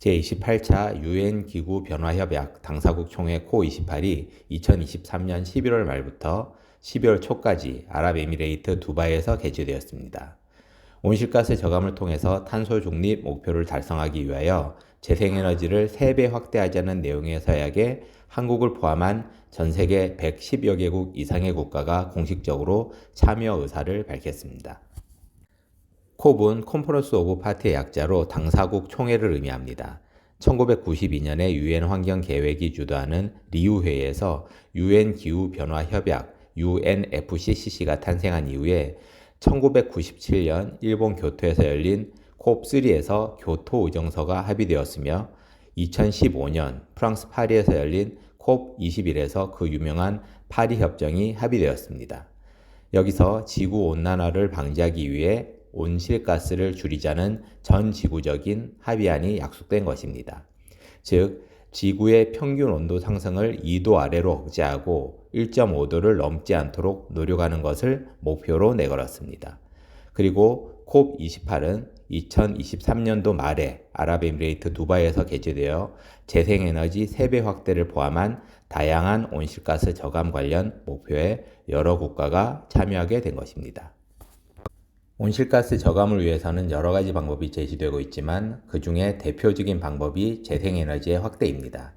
제28차 유엔 기구 변화 협약 당사국 총회 코28이 2023년 11월 말부터 12월 초까지 아랍에미레이트 두바이에서 개최되었습니다. 온실가스 저감을 통해서 탄소 중립 목표를 달성하기 위하여 재생에너지를 3배 확대하자는 내용의 서약에 한국을 포함한 전 세계 110여 개국 이상의 국가가 공식적으로 참여 의사를 밝혔습니다. 콥은 컨퍼런스 오브 파티의 약자로 당사국 총회를 의미합니다. 1992년에 유엔 환경 계획이 주도하는 리우 회의에서 유엔 기후 변화 협약 UNFCCC가 탄생한 이후에 1997년 일본 교토에서 열린 콥3에서 교토 의정서가 합의되었으며 2015년 프랑스 파리에서 열린 콥21에서 그 유명한 파리 협정이 합의되었습니다. 여기서 지구 온난화를 방지하기 위해 온실가스를 줄이자는 전 지구적인 합의안이 약속된 것입니다. 즉, 지구의 평균 온도 상승을 2도 아래로 억제하고 1.5도를 넘지 않도록 노력하는 것을 목표로 내걸었습니다. 그리고 콥28은 2023년도 말에 아랍에미레이트 두바이에서 개최되어 재생에너지 3배 확대를 포함한 다양한 온실가스 저감 관련 목표에 여러 국가가 참여하게 된 것입니다. 온실가스 저감을 위해서는 여러 가지 방법이 제시되고 있지만 그 중에 대표적인 방법이 재생에너지의 확대입니다.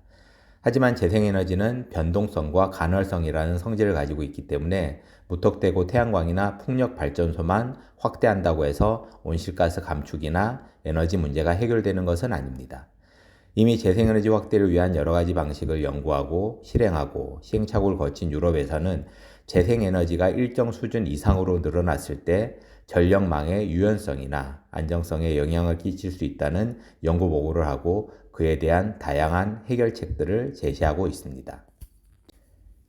하지만 재생에너지는 변동성과 간헐성이라는 성질을 가지고 있기 때문에 무턱대고 태양광이나 풍력 발전소만 확대한다고 해서 온실가스 감축이나 에너지 문제가 해결되는 것은 아닙니다. 이미 재생에너지 확대를 위한 여러 가지 방식을 연구하고 실행하고 시행착오를 거친 유럽에서는 재생에너지가 일정 수준 이상으로 늘어났을 때 전력망의 유연성이나 안정성에 영향을 끼칠 수 있다는 연구 보고를 하고 그에 대한 다양한 해결책들을 제시하고 있습니다.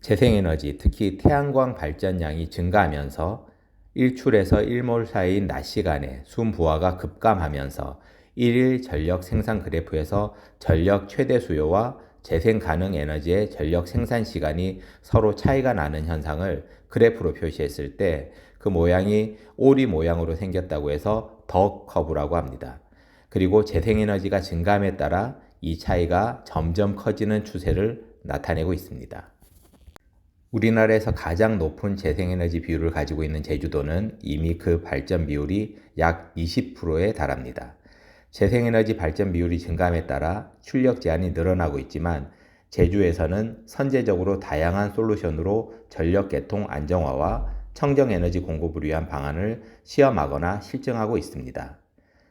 재생에너지, 특히 태양광 발전량이 증가하면서 일출에서 일몰 사이인 낮 시간에 순 부하가 급감하면서 일일 전력 생산 그래프에서 전력 최대 수요와 재생 가능 에너지의 전력 생산 시간이 서로 차이가 나는 현상을 그래프로 표시했을 때 그 모양이 오리 모양으로 생겼다고 해서 더 커브라고 합니다. 그리고 재생에너지가 증감에 따라 이 차이가 점점 커지는 추세를 나타내고 있습니다. 우리나라에서 가장 높은 재생에너지 비율을 가지고 있는 제주도는 이미 그 발전 비율이 약 20%에 달합니다. 재생에너지 발전 비율이 증감에 따라 출력 제한이 늘어나고 있지만 제주에서는 선제적으로 다양한 솔루션으로 전력 개통 안정화와 청정 에너지 공급을 위한 방안을 시험하거나 실증하고 있습니다.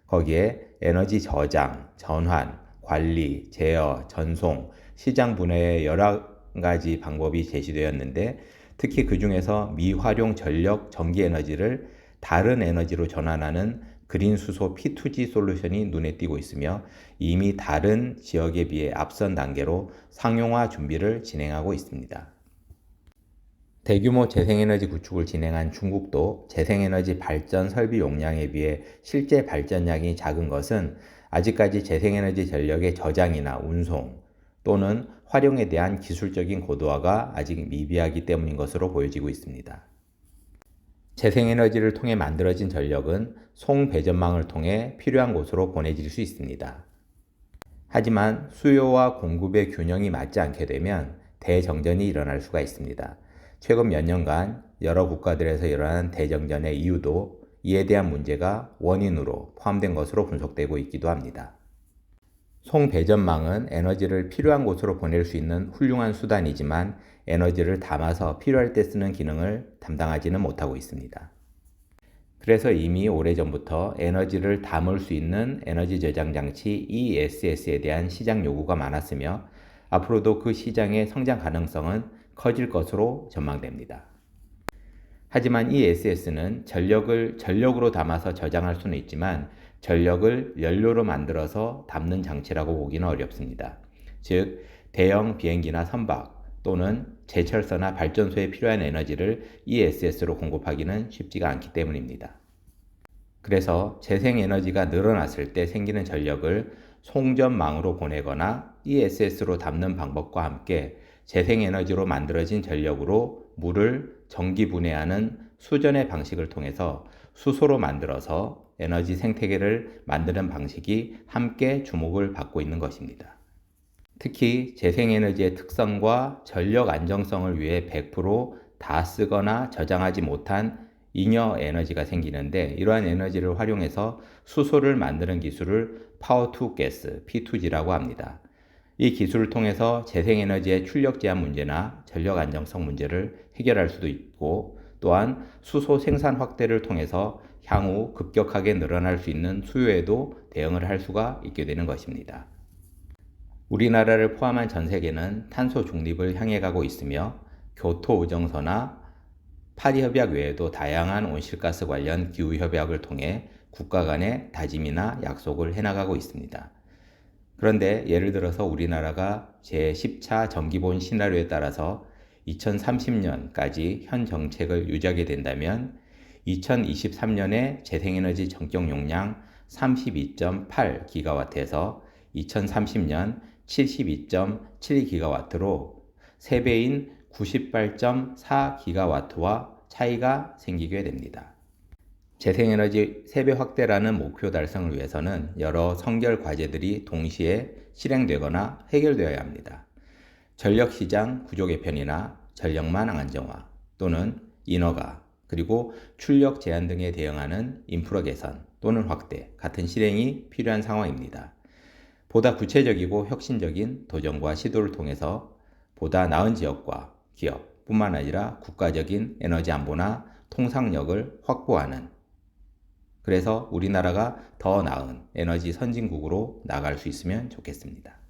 거기에 에너지 저장, 전환, 관리, 제어, 전송, 시장 분해의 여러 가지 방법이 제시되었는데 특히 그 중에서 미활용 전력 전기 에너지를 다른 에너지로 전환하는 그린 수소 P2G 솔루션이 눈에 띄고 있으며 이미 다른 지역에 비해 앞선 단계로 상용화 준비를 진행하고 있습니다. 대규모 재생에너지 구축을 진행한 중국도 재생에너지 발전 설비 용량에 비해 실제 발전량이 작은 것은 아직까지 재생에너지 전력의 저장이나 운송 또는 활용에 대한 기술적인 고도화가 아직 미비하기 때문인 것으로 보여지고 있습니다. 재생에너지를 통해 만들어진 전력은 송배전망을 통해 필요한 곳으로 보내질 수 있습니다. 하지만 수요와 공급의 균형이 맞지 않게 되면 대정전이 일어날 수가 있습니다. 최근 몇 년간 여러 국가들에서 일어난 대정전의 이유도 이에 대한 문제가 원인으로 포함된 것으로 분석되고 있기도 합니다. 송배전망은 에너지를 필요한 곳으로 보낼 수 있는 훌륭한 수단이지만 에너지를 담아서 필요할 때 쓰는 기능을 담당하지는 못하고 있습니다. 그래서 이미 오래전부터 에너지를 담을 수 있는 에너지 저장 장치 ESS에 대한 시장 요구가 많았으며 앞으로도 그 시장의 성장 가능성은 커질 것으로 전망됩니다. 하지만 이 SS는 전력을 전력으로 담아서 저장할 수는 있지만 전력을 연료로 만들어서 담는 장치라고 보기는 어렵습니다. 즉, 대형 비행기나 선박 또는 제철소나 발전소에 필요한 에너지를 ESS로 공급하기는 쉽지가 않기 때문입니다. 그래서 재생에너지가 늘어났을 때 생기는 전력을 송전망으로 보내거나 ESS로 담는 방법과 함께 재생에너지로 만들어진 전력으로 물을 전기 분해하는 수전의 방식을 통해서 수소로 만들어서 에너지 생태계를 만드는 방식이 함께 주목을 받고 있는 것입니다. 특히 재생에너지의 특성과 전력 안정성을 위해 100%다 쓰거나 저장하지 못한 잉여 에너지가 생기는데 이러한 에너지를 활용해서 수소를 만드는 기술을 파워 투 가스 P2G라고 합니다. 이 기술을 통해서 재생에너지의 출력 제한 문제나 전력 안정성 문제를 해결할 수도 있고 또한 수소 생산 확대를 통해서 향후 급격하게 늘어날 수 있는 수요에도 대응을 할 수가 있게 되는 것입니다. 우리나라를 포함한 전 세계는 탄소 중립을 향해 가고 있으며 교토 의정서나 파리 협약 외에도 다양한 온실가스 관련 기후 협약을 통해 국가 간의 다짐이나 약속을 해나가고 있습니다. 그런데 예를 들어서 우리나라가 제10차 정기본 시나리오에 따라서 2030년까지 현 정책을 유지하게 된다면 2023년에 재생에너지 전격 용량 32.8기가와트에서 2030년 72.7기가와트로 3배인 98.4기가와트와 차이가 생기게 됩니다. 재생에너지 3배 확대라는 목표 달성을 위해서는 여러 성결 과제들이 동시에 실행되거나 해결되어야 합니다. 전력시장 구조 개편이나 전력만 안정화 또는 인허가 그리고 출력 제한 등에 대응하는 인프라 개선 또는 확대 같은 실행이 필요한 상황입니다. 보다 구체적이고 혁신적인 도전과 시도를 통해서 보다 나은 지역과 기업 뿐만 아니라 국가적인 에너지 안보나 통상력을 확보하는 그래서 우리나라가 더 나은 에너지 선진국으로 나갈 수 있으면 좋겠습니다.